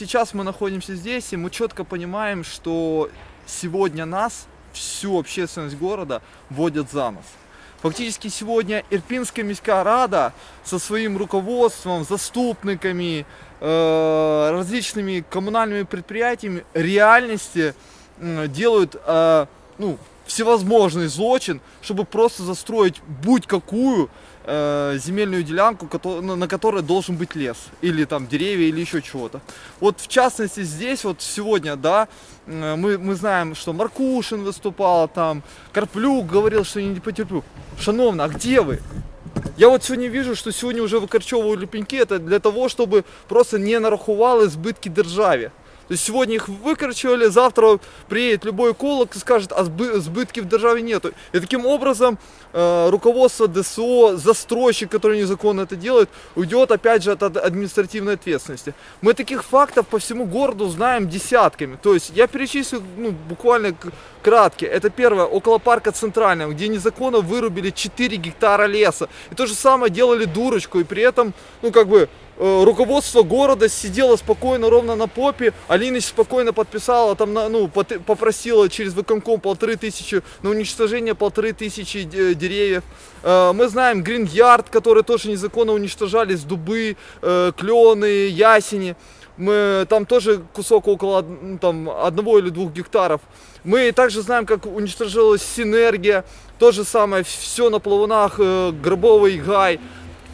сейчас мы находимся здесь, и мы четко понимаем, что сегодня нас, всю общественность города, водят за нос. Фактически сегодня Ирпинская міська рада со своим руководством, заступниками, э, различными коммунальными предприятиями реальности м, делают э, ну, всевозможный злочин, чтобы просто застроить будь-какую э, земельную делянку, кото- на на которой должен быть лес, или там деревья, или еще чего-то. Вот в частности здесь, вот сегодня, да, э, мы, мы знаем, что Маркушин выступал там, Карплюк говорил, что я не потерплю. Шановна, а где вы? Я вот сегодня вижу, что сегодня уже викорчовували пеньки, это для того, чтобы просто не нарахували збитки державі. То есть сегодня их выкорчевали, завтра приедет любой эколог и скажет, а сбы- сбытки в державе нету. И таким образом э, руководство ДСО, застройщик, который незаконно это делает, уйдет опять же от ад- административной ответственности. Мы таких фактов по всему городу знаем десятками. То есть я перечислю ну, буквально кратки. Это первое, около парка Центрального, где незаконно вырубили 4 гектара леса. И то же самое делали дурочку. И при этом, ну как бы, руководство города сидело спокойно, ровно на попе. Алиныч спокойно подписала, там, на- ну, пот- попросила через выконком полторы тысячи на уничтожение полторы тысячи де- деревьев. Э, Мы знаем Грин-Ярд, который тоже незаконно уничтожались, дубы, э, клены, ясени. Мы, там тоже кусок около од- ну, там, одного или двух гектаров. Мы также знаем, как уничтожилась синергия. То же самое, все на плавунах, э, Гробовый гай.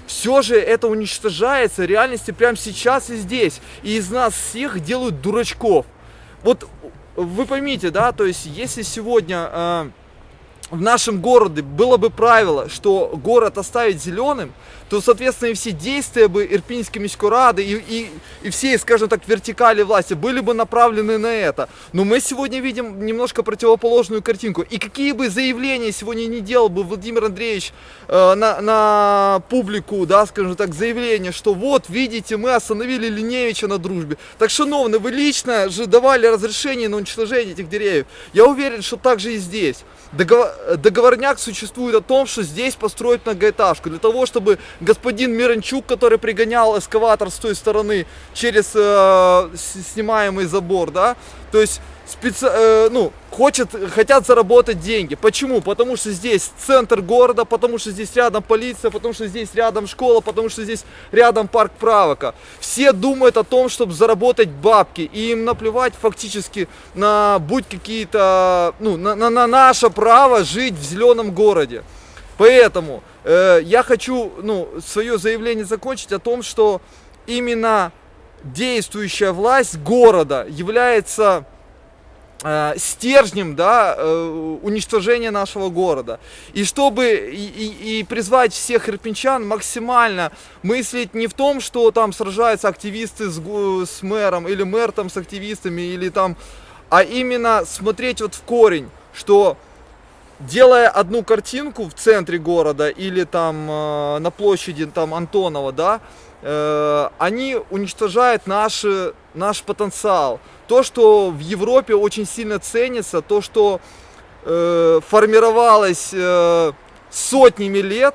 Все же это уничтожается в реальности прямо сейчас и здесь. И из нас всех делают дурачков. Вот вы поймите, да, то есть если сегодня э, в нашем городе было бы правило, что город оставить зеленым, то, соответственно, и все действия бы Ирпинской міської ради и, и, и всей, скажем так, вертикали власти были бы направлены на это. Но мы сегодня видим немножко противоположную картинку. И какие бы заявления сегодня не делал бы Владимир Андреевич э, на, на публику, да, скажем так, заявление, что вот, видите, мы остановили Линевича на дружбе. Так, шановны, вы лично же давали разрешение на уничтожение этих деревьев. Я уверен, что так же и здесь. Договор- Договорняк существует о том, что здесь построить многоэтажку. Для того, чтобы господин Миранчук, который пригонял эскаватор с той стороны через э, с- снимаемый забор, да, то есть специ- э, ну, хочет, хотят заработать деньги. Почему? Потому что здесь центр города, потому что здесь рядом полиция, потому что здесь рядом школа, потому что здесь рядом парк Правока. Все думают о том, чтобы заработать бабки, и им наплевать фактически на будь какие-то, ну, на, на- на наше право жить в зеленом городе. Поэтому э, я хочу, ну, свое заявление закончить о том, что именно действующая власть города является стержнем да, э, уничтожения нашего города. И чтобы и, и- призвать всех ирпенчан максимально мыслить не в том, что там сражаются активисты с, с мэром, или мэр там с активистами, или там, а именно смотреть вот в корень, что делая одну картинку в центре города или там э, на площади там Антонова, да, э, они уничтожают наши, наш потенциал. То, что в Европе очень сильно ценится, то, что э, формировалось э, сотнями лет,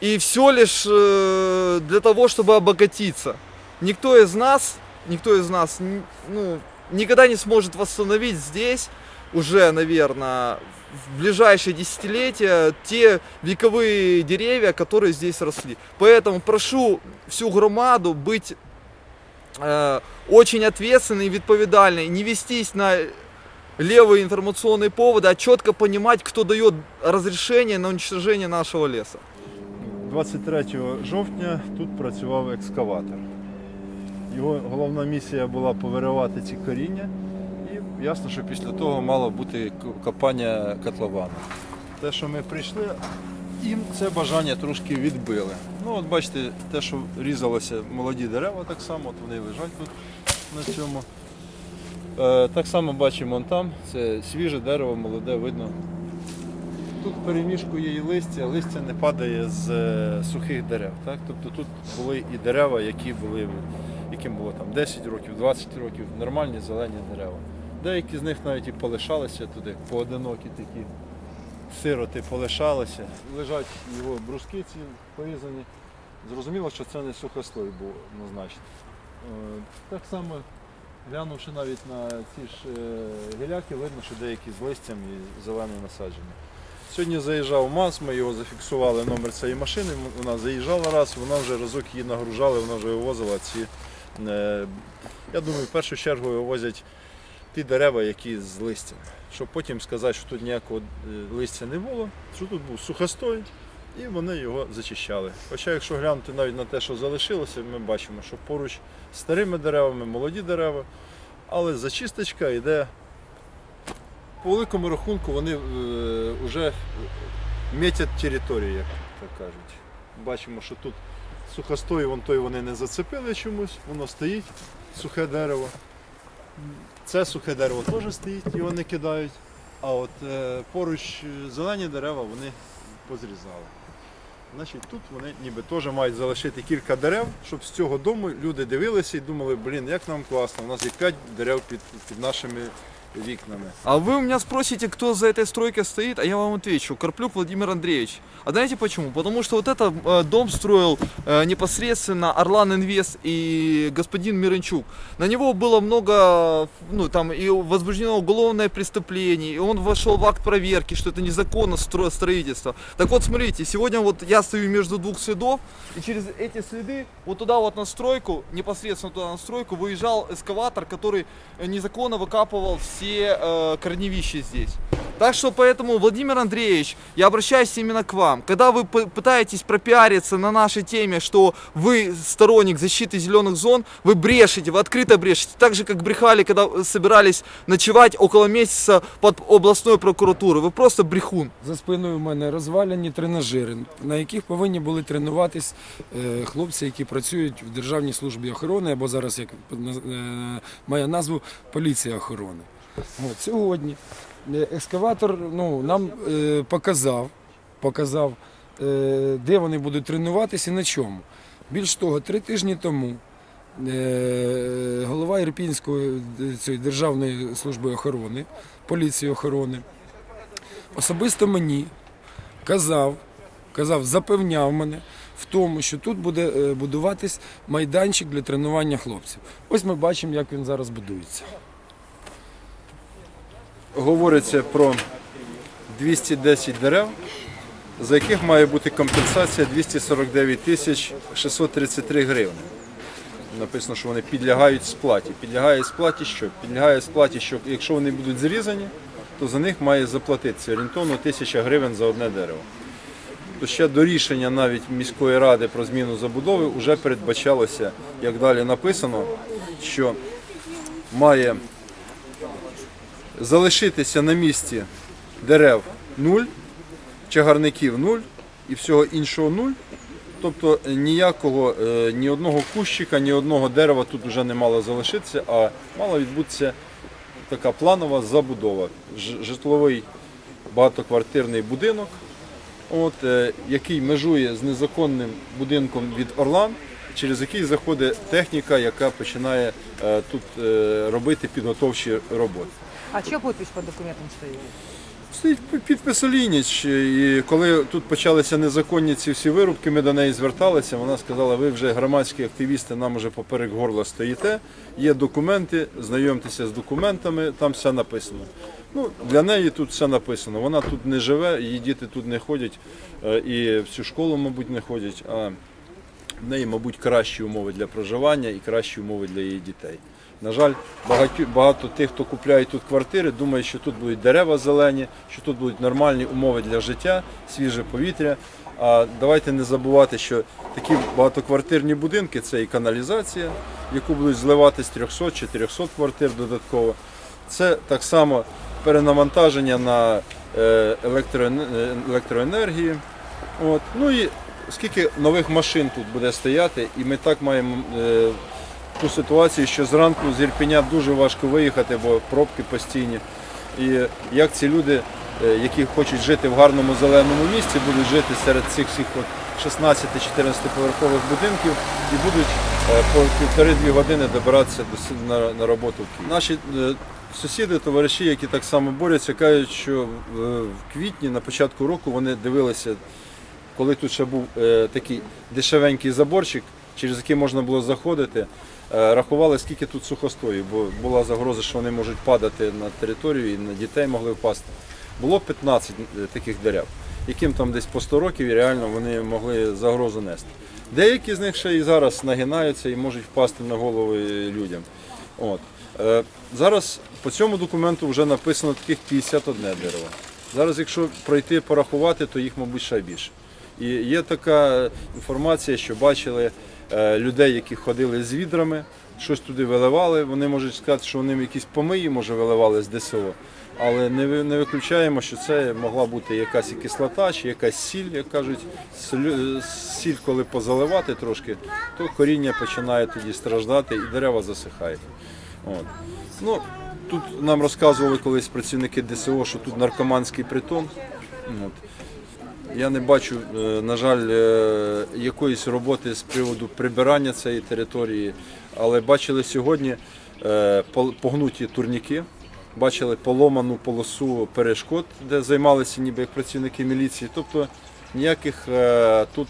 и все лишь э, для того, чтобы обогатиться. Никто из нас, никто из нас, ну, никогда не сможет восстановить здесь уже, наверное, в ближайшие десятилетия те вековые деревья, которые здесь росли. Поэтому прошу всю громаду быть э, очень ответственной и відповідальной, не вестись на левые информационные поводы, а четко понимать, кто дает разрешение на уничтожение нашего леса. 23 жовтня тут працював екскаватор. Його головна місія була повиривати ці коріння. І ясно, що після того мало бути к- копання котловану. Те, що ми прийшли, їм це бажання трошки відбили. Ну, от бачите, те, що різалося молоді дерева, так само, от вони лежать тут на цьому. Е, так само бачимо там, це свіже дерево, молоде, видно. Тут перемішкує і листя, листя не падає з е, сухих дерев. Так? Тобто тут були і дерева, які були, яким було там 10 років, 20 років, нормальні зелені дерева. Деякі з них навіть і полишалися туди, поодинокі такі сироти полишалися. Лежать його бруски ці порізані. Зрозуміло, що це не сухослой був однозначно. Е, Так само, глянувши навіть на ці ж е, гіляки, видно, що деякі з листям і зелене насадження. Сьогодні заїжджав МАЗ, ми його зафіксували номер цієї машини. Вона заїжджала раз, вона вже разок її нагружали, вона вже вивозила ці. е, Я думаю, в першу чергу вивозять ті дерева, які з листям. Щоб потім сказати, що тут ніякого е, листя не було, що тут був сухостой, і вони його зачищали. Хоча, якщо глянути навіть на те, що залишилося, ми бачимо, що поруч з старими деревами, молоді дерева, але зачисточка йде. По великому рахунку вони вже мітять територію, як так кажуть. Бачимо, що тут сухостой, вон той вони не зацепили чомусь, воно стоїть, сухе дерево. Це сухе дерево теж стоїть, його не кидають. А от е, поруч е, зелені дерева вони позрізали. Значить, тут вони ніби теж мають залишити кілька дерев, щоб з цього дому люди дивилися і думали, блін, як нам класно, у нас є 5 дерев під, під нашими вікнами. А вы у меня спросите, кто за этой стройкой стоит, а я вам отвечу. Карплюк Владимир Андреевич. А знаете почему? Потому что вот это э, дом строил э, непосредственно Орлан Инвест и господин Мирончук. На него было много, ну там и возбуждено уголовное преступление, и он вошел в акт проверки, что это незаконно стро- строительство. Так вот, смотрите, сегодня вот я стою между двух следов, и через эти следы вот туда вот на стройку, непосредственно туда на стройку, выезжал эскаватор, который э, незаконно выкапывал все э, корневища здесь. Так что поэтому, Владимир Андреевич, я обращаюсь именно к вам. Когда вы п- пытаетесь пропиариться на нашей теме, что вы сторонник защиты зеленых зон, вы брешете, вы открыто брешете. Так же, как брехали, когда э, собирались ночевать около месяца под областной прокуратурой. Вы просто брехун. За спиною в мене розваляні тренажери, на яких повинні були тренуватись е, хлопці, які працюють в Державній службі охорони, або зараз як е, має назву поліція охорони. От, сьогодні е, екскаватор ну, нам е, показав, показав е, де вони будуть тренуватися і на чому. Більш того, три тижні тому е, голова Ірпінської е, цієї Державної служби охорони, поліції охорони, особисто мені казав, казав, запевняв мене в тому, що тут буде е, будуватись майданчик для тренування хлопців. Ось ми бачимо, як він зараз будується. Говориться про 210 дерев, за яких має бути компенсація 249 тисяч 633 гривни. Написано, що вони підлягають сплаті. Підлягає сплаті що? Підлягає сплаті, що якщо вони будуть зрізані, то за них має заплатитися орієнтовно 1000 гривень за одне дерево. То ще до рішення навіть міської ради про зміну забудови вже передбачалося, як далі написано, що має залишитися на місці дерев 0, чагарників 0 і всього іншого 0. Тобто ніякого, е, ні одного кущика, ні одного дерева тут вже не мало залишитися, а мала відбутися така планова забудова. Житловий багатоквартирний будинок, от, е, який межує з незаконним будинком від Орлан, через який заходить техніка, яка починає е, тут е, робити підготовчі роботи. А чья подпись под документом стоит? Стоїть пі- підпис Олійніч, і коли тут почалися незаконні ці всі вирубки, ми до неї зверталися. Вона сказала, ви вже громадські активісти, нам уже поперек горла стоїте. Є документи, знайомтеся з документами, там все написано. Ну, для неї тут все написано. Вона тут не живе, її діти тут не ходять е, і в цю школу, мабуть, не ходять. А в неї, мабуть, кращі умови для проживання і кращі умови для її дітей. На жаль, багато, багато тих, хто купляє тут квартири, думають, що тут будуть дерева зелені, що тут будуть нормальні умови для життя, свіже повітря. А давайте не забувати, що такі багатоквартирні будинки це і каналізація, яку будуть зливатись 300-400 квартир додатково. Це так само перенавантаження на е, е, електроенергії. От. Ну і скільки нових машин тут буде стояти, і ми так маємо е, ту ситуацію, що зранку з Ірпеня дуже важко виїхати, бо пробки постійні. І як ці люди, е, які хочуть жити в гарному зеленому місці, будуть жити серед цих всіх от 16-14 поверхових будинків і будуть е, по півтори-дві години добиратися до на, на роботу в Київ. Наші е, сусіди, товариші, які так само борються, кажуть, що е, в квітні на початку року вони дивилися коли тут ще був е, такий дешевенький заборчик, через який можна було заходити, е, рахували, скільки тут сухостою, бо була загроза, що вони можуть падати на територію і на дітей могли впасти. Було 15 таких дерев, яким там десь по 100 років і реально вони могли загрозу нести. Деякі з них ще і зараз нагинаються і можуть впасти на голови людям. От. Е, зараз по цьому документу вже написано таких 51 дерево. Зараз, якщо пройти порахувати, то їх, мабуть, ще більше. І є така інформація, що бачили е, людей, які ходили з відрами, щось туди виливали. Вони можуть сказати, що вони якісь помиї, може, виливали з ДСО. Але не, виключаємо, що це могла бути якась і кислота, чи якась сіль, як кажуть, сіль, коли позаливати трошки, то коріння починає тоді страждати і дерева засихають. От. Ну, тут нам розказували колись працівники ДСО, що тут наркоманський притон. От. Я не бачу, е, на жаль, е, якоїсь роботи з приводу прибирання цієї території, але бачили сьогодні е, погнуті турніки, бачили поломану полосу перешкод, де займалися ніби як працівники міліції. Тобто ніяких тут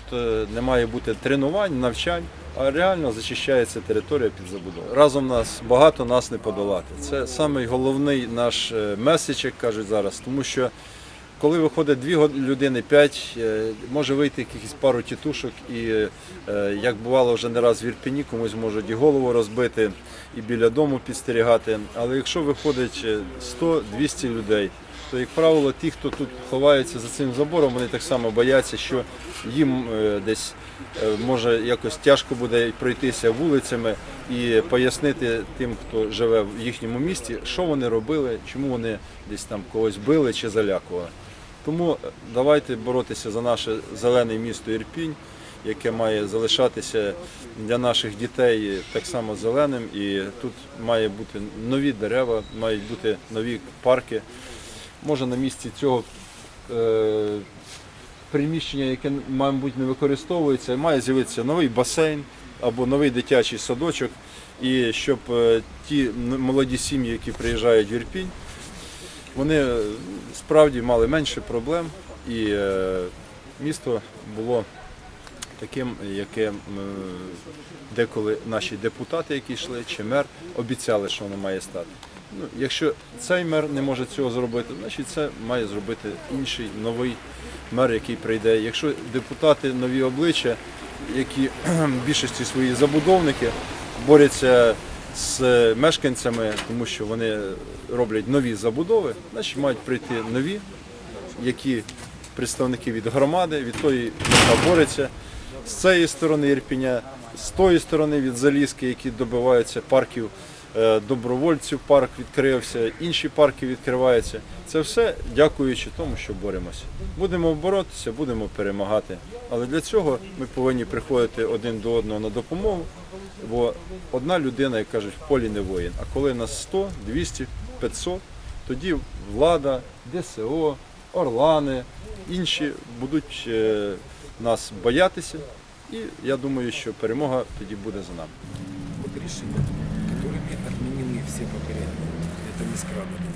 не має бути тренувань, навчань, а реально зачищається територія під забудову. Разом нас багато нас не подолати. Це самий головний наш меседж, як кажуть зараз, тому що коли виходить дві людини, п'ять, е, може вийти якихось пару тітушок, і е, як бувало вже не раз в Ірпіні, комусь можуть і голову розбити, і біля дому підстерігати. Але якщо виходить е, 100-200 людей, то, як правило, ті, хто тут ховається за цим забором, вони так само бояться, що їм е, десь е, може якось тяжко буде пройтися вулицями і пояснити тим, хто живе в їхньому місті, що вони робили, чому вони десь там когось били чи залякували. Тому е, давайте боротися за наше зелене місто Ірпінь, яке має залишатися для наших дітей так само зеленим. І тут має бути нові дерева, мають бути нові парки. Може на місці цього е, приміщення, яке, мабуть, не використовується, має з'явитися новий басейн або новий дитячий садочок. І щоб е, ті молоді сім'ї, які приїжджають в Ірпінь, вони е, справді мали менше проблем, і е, місто було таким, яке деколи наші депутати, які йшли, чи мер, обіцяли, що воно має стати. Ну, якщо цей мер не може цього зробити, значить це має зробити інший новий мер, який прийде. Якщо депутати нові обличчя, які в більшості свої забудовники борються з мешканцями, тому що вони роблять нові забудови, значить мають прийти нові, які представники від громади, від тої, яка бореться з цієї сторони Ірпіня, з тої сторони від Залізки, які добиваються парків е, добровольців, парк відкрився, інші парки відкриваються. Це все дякуючи тому, що боремося. Будемо боротися, будемо перемагати. Але для цього ми повинні приходити один до одного на допомогу, бо одна людина, як кажуть, в полі не воїн. А коли нас 100, 200, 500, тоді влада, ДСО, Орлани, інші будуть е, нас боятися. І я думаю, що перемога тоді буде за нами. Вот решения, которыми отменены все попередние. Это не скрадано.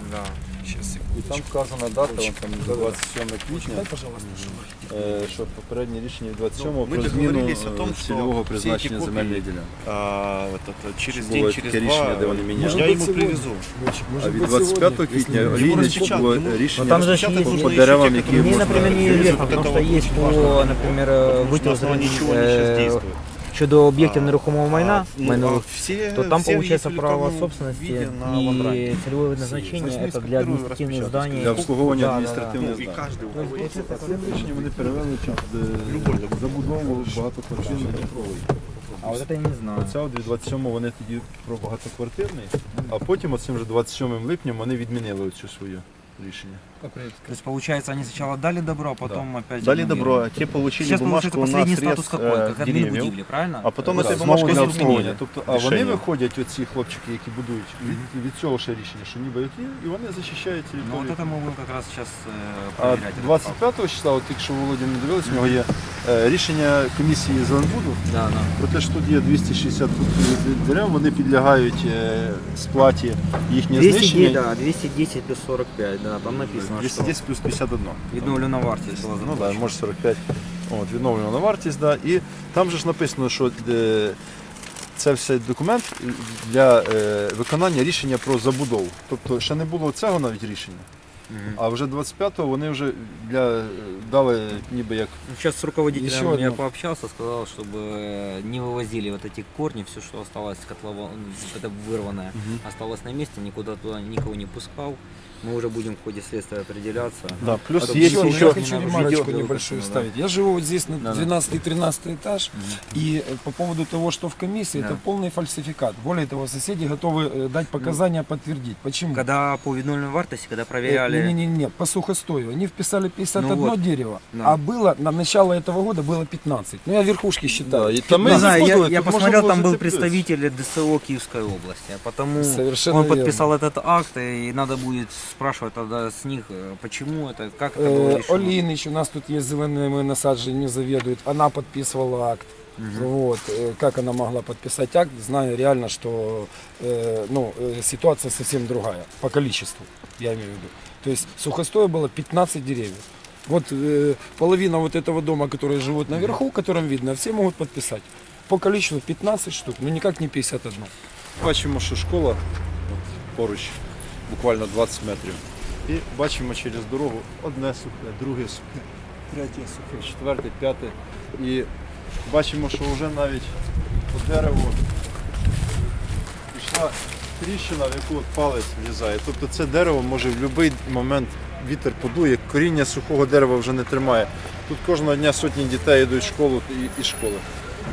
Да. Сейчас, І секундочку. там вказана дата, вон там 27 квітня, Дай, пожалуйста, что е, що попереднє рішення від 27 Ну, ми про зміну договорились о том, е, що цільового всі ці призначення копії, земельної ділянки. А, вот это, через Было день, таке через рішення, два де вони міняли. я Может ему быть, сегодня? привезу. Может, А может від быть, 25 сегодня, квітня если не- Олійнич распечатать, було ему- рішення Ну, там же Распечатать есть- нужно по еще деревам, те, які Мне, которые можна например, Через неизвестно, вот потому это что вот есть очень важно. по, например, э, Потому что на вытел основании чего они сейчас действуют. щодо объектов нерухомого майна, А, ну, майновых, а все, то там все получается есть в право электронном собственности виде на авангарде. и целевое назначение Возьми, это для скопируй, административных распечатай. зданий. для обслуговування Да, да, да. адміністративних Ну, и зданий. каждый, у кого есть это. Рішення вони перевели під е, забудову багатоквартирних житловий. А вот это я не знаю. Оця от від 27 вони тоді про багатоквартирний, а потім оцим вже 27 липням вони відмінили цю свою рішення. То есть получается, они сначала дали добро, а потом опять. Дали обнулили. добро, а те получили Сейчас бумажку получается на последний срез статус какой? э, Как деревьев. админбудивли, правильно? А потом Да, этой знову бумажкой на изменили. обслуговування. Тобто, а вони рішення. виходять, оці хлопчики, які будують, від, від цього ще рішення, що ніби які, і вони захищають Ну вот територію. это мы будем как раз сейчас э, А проверять. этот факт. 25 числа, от якщо Володя не дивилися, в нього є е, рішення комісії Зеленбуду Да, да. про те, що тут є 260 дерев, вони підлягають е, сплаті їхнє 210, знищення. да, 210 плюс 45, да, там написано, 210 плюс 51. Відновлена вартість була Ну да, може 45. От, відновлена вартість, да. І там же ж написано, що е, це все документ для е, виконання рішення про забудову. Тобто ще не було цього навіть рішення. А вже 25-го вони вже для, дали ніби як Сейчас с руководителем Еще я одно. пообщался, сказал, чтобы э, не вывозили вот эти корни, все, что осталось котлован, вот это вырванное, осталось на месте, никуда туда никого не пускал. Мы уже будем в ходе следствия определяться. да, плюс А є Еще, ще, я еще- хочу ремарочку видео небольшую да. Я живу вот здесь на Да-да. 12-13 этаж, и э, по поводу того, что в комиссии, Да. это полный фальсификат. Более того, соседи готовы э, дать показания, подтвердить. Почему? Когда по виднольной вартости, когда проверяли... Не-не-не, по сухостою. Они вписали 51 Ну вот. дерево, Да. а было на начало этого года было 15. Ну я верхушки считаю. Да, и там Не знаю, я, я посмотрел, там был представитель ДСО Киевской области, а потому Совершенно он верно. подписал этот акт, и надо будет спрашивать тогда с них, э, почему это, как это было Э, решено. Олинич, у нас тут есть зелеными насадженнями заведует, она подписывала акт. Вот, э, как она могла подписать акт, зная реально, что э, ну, э, ситуация совсем другая по количеству, я имею в виду. То есть сухостоя было 15 деревьев. Вот э, половина вот этого дома, которые живут наверху, которым видно, все могут подписать. По количеству 15 штук, но никак не 51. бачимо, що школа от, поруч, буквально 20 метрів. І бачимо через дорогу одне сухе, друге сухе, третє сухе, четверте, п'яте. І бачимо, що вже навіть по дереву пішла тріщина, в яку палець влізає. Тобто це дерево може в будь-який момент вітер подує, коріння сухого дерева вже не тримає. Тут кожного дня сотні дітей йдуть в школу і, школи.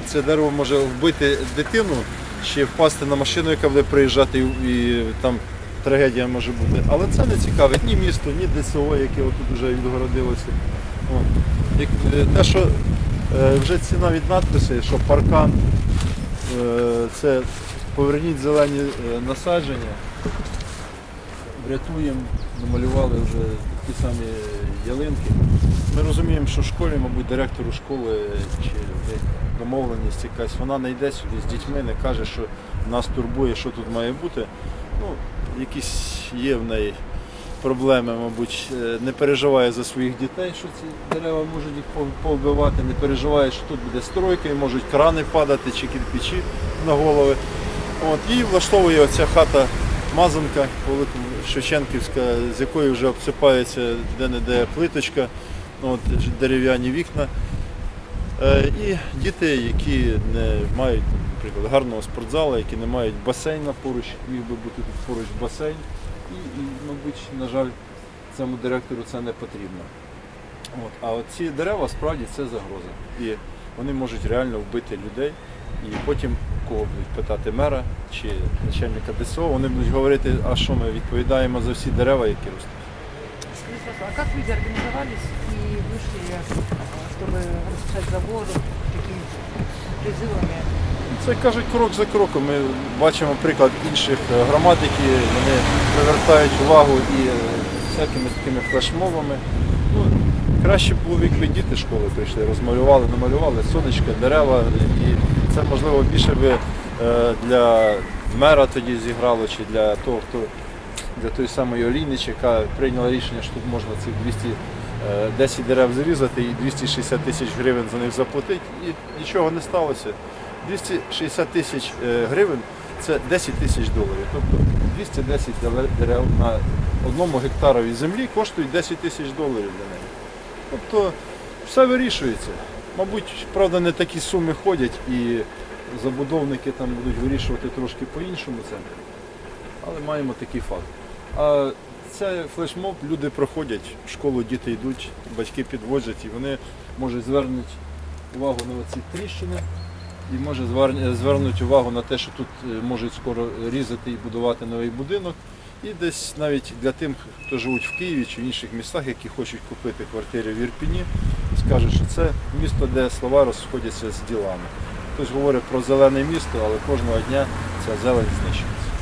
Це дерево може вбити дитину, ще впасти на машину, яка буде приїжджати, і, там трагедія може бути. Але це не цікавить ні місто, ні ДСО, яке отут вже відгородилося. Е, те, що е, вже ці навіть надписи, що паркан, е, це поверніть зелені е, насадження, врятуємо, намалювали вже ті самі ялинки. Ми розуміємо, що в школі, мабуть, директору школи чи домовленість якась, вона не йде сюди з дітьми, не каже, що нас турбує, що тут має бути. Ну, якісь є в неї проблеми, мабуть, е, не переживає за своїх дітей, що ці дерева можуть їх пов- повбивати, не переживає, що тут буде стройка і можуть крани падати чи кирпичі на голови. От, і влаштовує оця хата мазанка Шевченківська, з якої вже обсипається де-не-де плиточка, от, дерев'яні вікна. Е, І діти, які не мають, наприклад, гарного спортзалу, які не мають басейна поруч, міг би бути тут поруч басейн. І, і мабуть, на жаль, цьому директору це не потрібно. От. А от ці дерева справді це загроза. І вони можуть реально вбити людей. І потім кого будуть питати мера чи начальника ДСО, вони будуть говорити, а що ми відповідаємо за всі дерева, які ростуть. Скажите, пожалуйста, а как люди организовались и вышли, э, чтобы расписать заводу такими призывами? Це кажуть крок за кроком. Ми бачимо приклад інших е, громад, які вони привертають увагу і е, всякими такими флешмобами. Ну, краще б було, якби діти з школи прийшли, розмалювали, намалювали сонечка, дерева. І це можливо більше би е, для мера тоді зіграло, чи для того, хто для тої самої Олійнич, яка прийняла рішення, що тут можна цих 210 дерев зрізати і 260 тисяч гривень за них заплатити. І нічого не сталося. 260 тисяч е, гривень це 10 тисяч доларів. Тобто 210 дерев на одному гектарові землі коштують 10 тисяч доларів для неї. Тобто все вирішується. Мабуть, правда, не такі суми ходять і забудовники там будуть вирішувати трошки по-іншому це. Але маємо такий факт. А це флешмоб, люди проходять, в школу діти йдуть, батьки підвозять і вони можуть звернути увагу на оці тріщини і може звер- звернути увагу на те, що тут е, можуть скоро різати і будувати новий будинок. І десь навіть для тих, хто живуть в Києві чи в інших містах, які хочуть купити квартири в Ірпіні, скажуть, що це місто, де слова розходяться з ділами. Хтось говорить про зелене місто, але кожного дня ця зелень знищується.